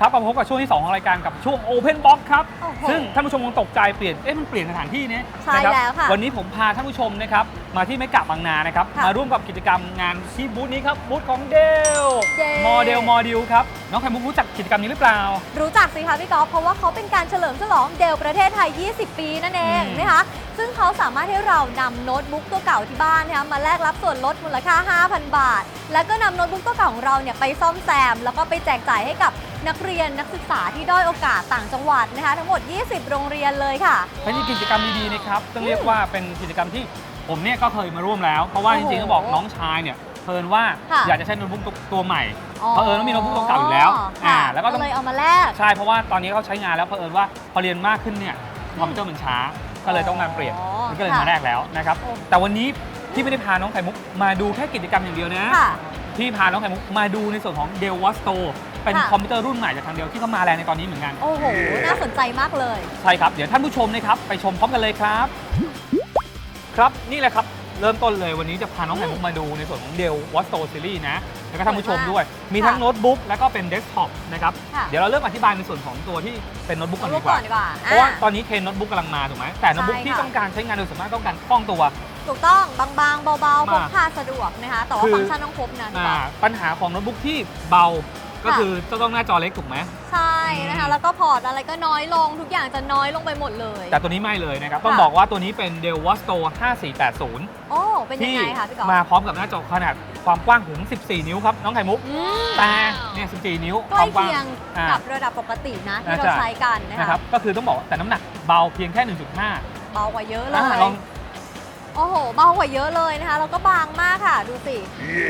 ครับมาพบกับช่วงที่ 2 ของรายการกับช่วง Open Box ครับ โอ้โหซึ่งท่านผู้ชมคงตกใจเปลี่ยน เอ๊ะมันเปลี่ยนสถานที่เนี่ยใช่นะครับแล้วค่ะวันนี้ผมพาท่านผู้ชมนะครับมาที่เมกะบางนานะครับ ค่ะมาร่วมกับกิจกรรมงานที่บูธนี้ครับบูธของเดลเย้ โมเดลโมดิลครับ น้องไข่มุกรู้จักกิจกรรมนี้หรือเปล่า รู้จักสิคะพี่กอล์ฟเพราะว่าเขาเป็นการเฉลิมฉลองเดลประเทศไทย 20 ปีนั่นเองอืม นะคะ ซึ่งเขาสามารถให้เรานำโน้ตบุ๊กตัวเก่าที่บ้านนะคะมาแลกรับส่วนลดมูลค่า 5,000 บาท แล้วก็นำโน้ตบุ๊กตัวเก่าของเราเนี่ยไปซ่อมแซม แล้วก็ไปแจกจ่ายให้กับ นักเรียนนักศึกษาที่ด้อยโอกาสต่างจังหวัดนะคะ ทั้งหมด 20 โรงเรียนเลยค่ะ เป็นกิจกรรมดีๆนะครับต้องเรียกว่าเป็นกิจกรรมที่ผมเนี่ยก็เคยมาร่วมแล้ว เพราะว่าจโอ้โหริงๆก็บอกน้องชายเนี่ยเพลินว่าค่ะอยากจะใช้โน้ตบุ๊กตัวใหม่เผอิญว่ามีโน้ตบุ๊กตัวเก่าอยู่แล้วค่ะอ่าแล้วก็ต้องเลยเอามาแลก ใช่เพราะว่าตอนนี้เขาใช้งานแล้วเผอิญว่าพอเรียนมากขึ้นเนี่ยคอมพิวเตอร์มันช้าก็เลยต้องมาเปลี่ยนอ๋อมันก็เลยค่ะมาแรกแล้วนะครับโอ้ แต่วันนี้พี่ไม่ได้พาน้องไข่มุกมาดูแค่กิจกรรมอย่างเดียวนะ ค่ะพี่พาน้องไข่มุกมาดูในส่วนของ Dell w a t s t o r เป็นค่ะ คอมพิวเตอร์รุ่นใหม่จากทางเดลที่เขามาแรงในตอนนี้เหมือนกัน โอ้โห น่าสนใจมากเลย ใช่ครับ เดี๋ยวท่านผู้ชมนะครับ ไปชมพร้อมกันเลยครับ ครับนี่แหละครับ เริ่มต้นเลยวันนี้จะพาน้องไข่มุกมาดูในส่วนของ Dell w a t s t o r Series นะ แล้วก็ท่านผู้ชมด้วย มีทั้งค่ะโน้ตบุ๊กแล้วก็เป็นเดสก์ท็อปนะครับ ค่ะ เดี๋ยวเราเริ่มอธิบายในส่วนของตัวที่เป็นโน้ตบุ๊กกันโน้ดีตกว่าก่อนดีกว่าเพราะว่าอ่ตอนนี้เทรนด์โน้ตบุ๊กกำลังมาถูกไหมแต่โน้ตบุ๊กใช่ที่ค่ะ ต้องการใช้งานโดยส่วนมากต้องการคล่องตัว ถูกต้องบางๆ เบาๆพมากกพาสะดวกนะคะ แต่ว่าคือ ฟังก์ชันต้องครบนะพี่อ่าก๊อฟปัญหาของโน้ตบุ๊กที่เบา ก็ค่ะคือจะต้องหน้าจอเล็กถูกไหม ใช่นะคะอืมแล้วก็พอร์ตอะไรก็น้อยลงทุกอย่างจะน้อยลงไปหมดเลย แต่ตัวนี้ไม่เลยนะครับ ต้องค่ะบอกว่าตัวนี้เป็น Dell w a t s t o r 5480 โอ้ เป็นยังที่ไงคะพี่ก๊อฟมาพร้อมกับหน้าจอขนาดความกว้างถึง 14 นิ้วครับ น้องไข่มุกอืมแต่เนี่ย 14 นิ้วใกล้ความกว้างเคียงอ่ากับระดับปกตินะที่น่าเราจะใช้กันนะนะครัคะบก็คือต้องบอกว่าแต่น้ำหนักเบาเพียงแค่ 1.5 เบากว่าเยอะเลอ่ายลองโอ้โห เบากว่าเยอะเลยนะคะ แล้วก็บางมากค่ะ ดูสิ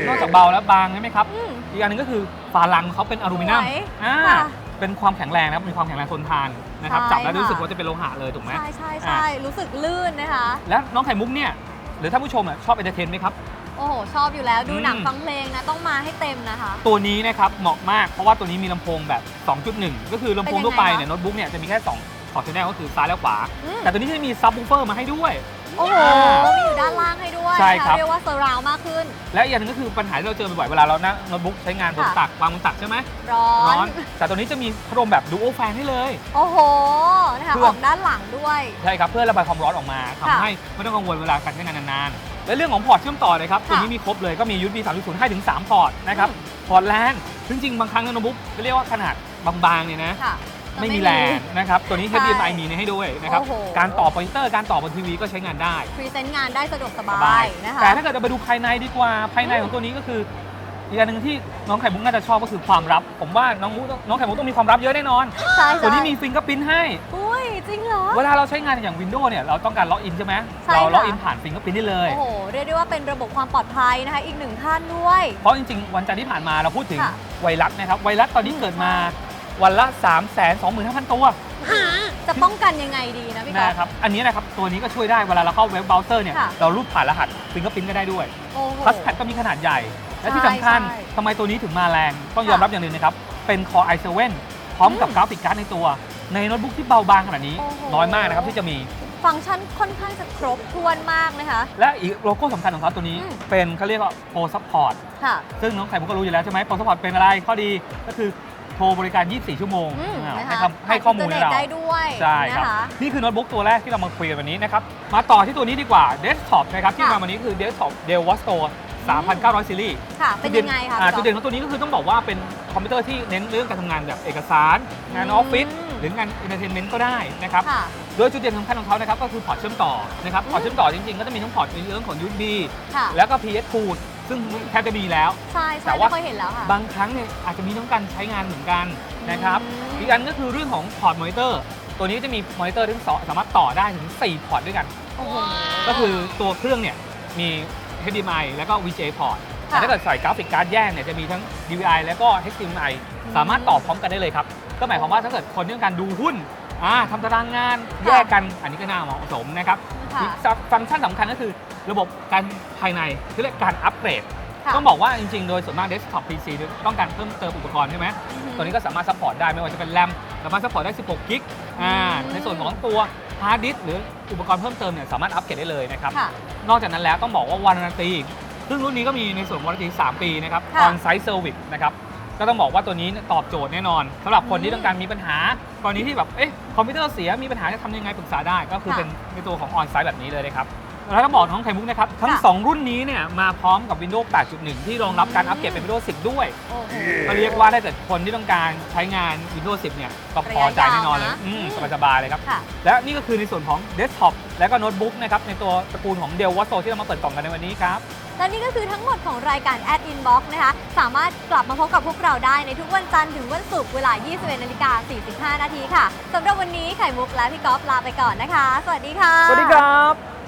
นอกจากเบาแล้วบางใช่ไหมครับ อืมอีกอันหนึงก็คือฝาลังเขาเป็นอลูมิเนียมสวยอ่าค่ะเป็นความแข็งแรงนะครับมีความแข็งแรงทนทานนะครับใช่จับแล้วค่ะ รู้สึกว่าจะเป็นโลหะเลยถูกไหม ใช่ใช่ใช่รู้สึกลื่นนะคะ แล้วน้องไข่มุกเนี่ยหรือท่านผู้ชมอะชอบเอนเตอร์เทนไหมครับ โอ้โห ชอบอยู่แล้วดูหนังอืม ฟังเพลงนะ ต้องมาให้เต็มนะคะ ตัวนี้นะครับเหมาะมากเพราะว่าตัวนี้มีลำโพงแบบ 2.1 ก็คือลำโพงทั่วไปเนี่ยโน้ตบุ๊กเนี่ยจะมีแค่2สองชแนลก็คือซ้ายและขวา อืมแต่ตัวนี้จะมีซับ w ูเฟอร์มาให้ด้วย โอ้โหอ่ามีอยู่ด้านล่างให้ด้วยใช่ครับนะะเรียกว่าเซอร์ราวมากขึ้น และอีกอย่างหนึงก็คือปัญหาที่เราเจอบ่อยๆเวลาเรานั่งโน้ตบุ๊กใช้งานบนค่ะ ตักวางบนตักใช่ไหมร้อร้อน น แต่ตัวนี้จะมีพัดลมแบบดูโอแฟนให้เลย โอ้โห นะคะ เพื่อ ออกด้านหลังด้วย ใช่ครับ เพื่อระบายความร้อนออกมาทำค่ะให้ไม่ต้องกังวลเวลาการใช้งานนานๆ และเรื่องของพอร์ตเชื่อมต่อเลยครับ ตัวนี้มีครบเลยก็มี USB 3.0ให้ถึง 3 พอร์ตนะครับอืมพอร์ตแลนจริง ๆ บางครั้งในโน้ตบุ๊กก็เรียกว่าขนาด บางๆเนี่ยนะ ค่ะ ไม่มีแลนนะครับ ตัวนี้ ใช่ HDMI มีให้ด้วยนะครับ โอ้โห การต่อมอนิเตอร์ การต่อบนทีวีก็ใช้งานได้พรีเซนต์งานได้สะดวกสสบาบายยนะคะ แต่ถ้าเกิดจะไปดูภายในดีกว่า ภายในของตัวนี้ก็คืออีกอันหนึ่งที่น้องไข่มุกน่าจะชอบก็คือความลับ ผมว่าน้องมุกน้องไข่มุกต้องมีความลับเยอะแน่นอน ใช่ตัวนี้ใช่มีฟิงเกอร์พินให้ อุ้ยจริงเหรอ เวลาเราใช้งานอย่าง Windows เนี่ยเราต้องการล็อกอินใช่ไหมใช่เราค่ะ ล็อกอินผ่านฟิงเกอร์พินได้เลย โอ้โห เรียกได้ว่าเป็นระบบความปลอดภัยนะคะ อีกหนึ่งท่านด้วย เพราะจริงๆ วันจันทร์ที่ผ่านมาเราพูดถึงค่ะไวรัสนะครับไวรัสตอนนี้เกิดมา วันละ 3 2 5 0 0 0 ตัวจะป้องกันยังไงดีนะพี่ก๊อฟ นะครับ อันนี้นะครับ ตัวนี้ก็ช่วยได้ เวลาเราเข้าเว็บเบราว์เซอร์เนี่ย ค่ะ เรารูดผ่านรหัสฟิงเกอร์พินก็ได้ด้วยโอ้โหทัชแพดก็มีขนาดใหญ่ และที่ใช่สำคัญใช่ทำไมตัวนี้ถึงมาแรง ต้องยอมค่ะรับอย่างหนึ่งนะครับ เป็น Core i7 พร้อมกับอืมกราฟิกการ์ดในตัว ในโน้ตบุ๊กที่เบาบางขนาดนี้ โอ้โห น้อยมากนะครับที่จะมี ฟังก์ชันค่อนข้างจะครบถ้วนมากนะคะ และอีกโลโก้สำคัญของเขาตัวนี้ อืม เป็นเขาเรียกว่า Pro Support ค่ะ ซึ่งน้องไข่มุกก็รู้อยู่แล้วใช่ไหม Pro Support เป็นอะไร ข้อดีก็คือ โทรบริการ 24 ชั่วโมงอืมอ่านะให้คะคำให้ข้อมูลให้เราผ่นนตร์ได้ด้วยใช่ครับนะคะนี่คือโน้ตบุ๊กตัวแรกที่เรามาคุยกันวันนี้นะครับ มาต่อที่ตัวนี้ดีกว่า Desktop นะครับ ที่ค่ะ มาวันนี้คือ Desktop Dell w a t s t o r 3,900 ซีรีส์ค่ะ เป็นยังไงคะอ่าพี่จุดก๊อฟเด่นของตัวนี้ก็คือต้องบอกว่าเป็นคอมพิวเตอร์ที่เน้นเรื่องการทำงานแบบเอกสาร งานอือมอฟฟิศหรืองานเอนเตอร์เทนเมนต์ก็ได้นะครับ ค่ะ โดยจุดเด่นสำคัญของเขานะครับก็คือพอร์ตเชื่อมต่อนะครับอืมพอร์ตเชื่อมต่อจริงๆ ก็จะมีทั้งพอร์ตในเรื่องของ USB ค่ะ แล้วก็ PS2 ซึ่งแทบจะมีแล้ว ใช่แต่ใช่ว่า ไม่ค่อยเห็นแล้วค่ะ บางครั้งเนี่ยอาจจะมีต้องการใช้งานเหมือนกันนะครับ อืม อีกอันก็คือเรื่องของพอร์ตมอนิเตอร์ ตัวนี้จะมีมอนิเตอร์ทั้งสองสามารถต่อได้ถึง 4 พอร์ตด้วยกัน โอ้โห ก็คือตัวเครื่องเนี่ยมี HDMI แล้วก็ VGA พอร์ตค่ะแต่ถ้าเกิดใส่กราฟิกการ์ดแยกเนี่ยจะมีทั้ง DVI แล้วก็ HDMI อืมสามารถต่อพร้อมกันได้เลยครับ ก็หมายความว่าถ้าเกิดคนที่ต้องการดูหุ้นอ่าทำตารางงานค่ะแยกกันอันนี้ก็น่าเหมาะสมนะครับ ค่ะอีกฟังก์ชันสำคัญก็คือระบบการภายในที่เรียกการอัปเกรด ค่ะต้องบอกว่าจริงๆ โดยส่วนมาก desktop PC ต้องการเพิ่มเติมอุปกรณ์ใช่ไหม อือฮึ ตัวนี้ก็สามารถซัพพอร์ตได้ไม่ว่าจะเป็นแรมสามารถซัพพอร์ตได้ 16 กิกอ่าอืม ในส่วนของตัวฮาร์ดดิสก์หรืออุปกรณ์เพิ่มเติมเนี่ยสามารถอัปเกรดได้เลยนะครับ ค่ะ นอกจากนั้นแล้วต้องบอกว่าวารันตีซึ่งรุ่นนี้ก็มีในส่วนวารันตี 3 ปีนะครับ ค่ะ on site service นะครับ ก็ต้องบอกว่าตัวนี้ตอบโจทย์แน่นอนสำหรับคนที่ต้องการมีปัญหากรณีที่แบบเอ๊ะคอมพิวเตอร์เสียมีปัญหาจะทำยังไงปรึกษาได้ ก็คือค่ะ เป็นในตัวของออนไซต์แบบนี้เลยนะครับแล้วต้องบอกน้องไข่มุกนะครับทั้ง ค่ะ 2 รุ่นนี้เนี่ยมาพร้อมกับ Windows 8.1 ที่รองรับการอัปเกรดเป็น Windows 10 ด้วย โอ้โห ก็เรียกว่าถ้าเกิดคนที่ต้องการใช้งาน Windows 10 เนี่ยก็พอใจแน่นอนเลยระยะยาวนะ อืมอืมสบายๆเลยครับ ค่ะ และนี่ก็คือในส่วนของเดสก์ท็อปและก็โน้ตบุ๊กนะครับในตัวตระกูลของ Dell Watch ที่เรามาเปิดกล่องกันในวันนี้ครับ และนี่ก็คือทั้งหมดของรายการ Ad Inbox นะคะ สามารถกลับมาพบกับพวกเราได้ในทุกวันจันทร์ถึงวันศุกร์เวลา 21นาฬิกา45 นาทีค่ะสำหรับวันนี้ไข่มุกและพี่ก๊อฟลาไปก่อนนะคะ สวัสดีค่ะ สวัสดีครับ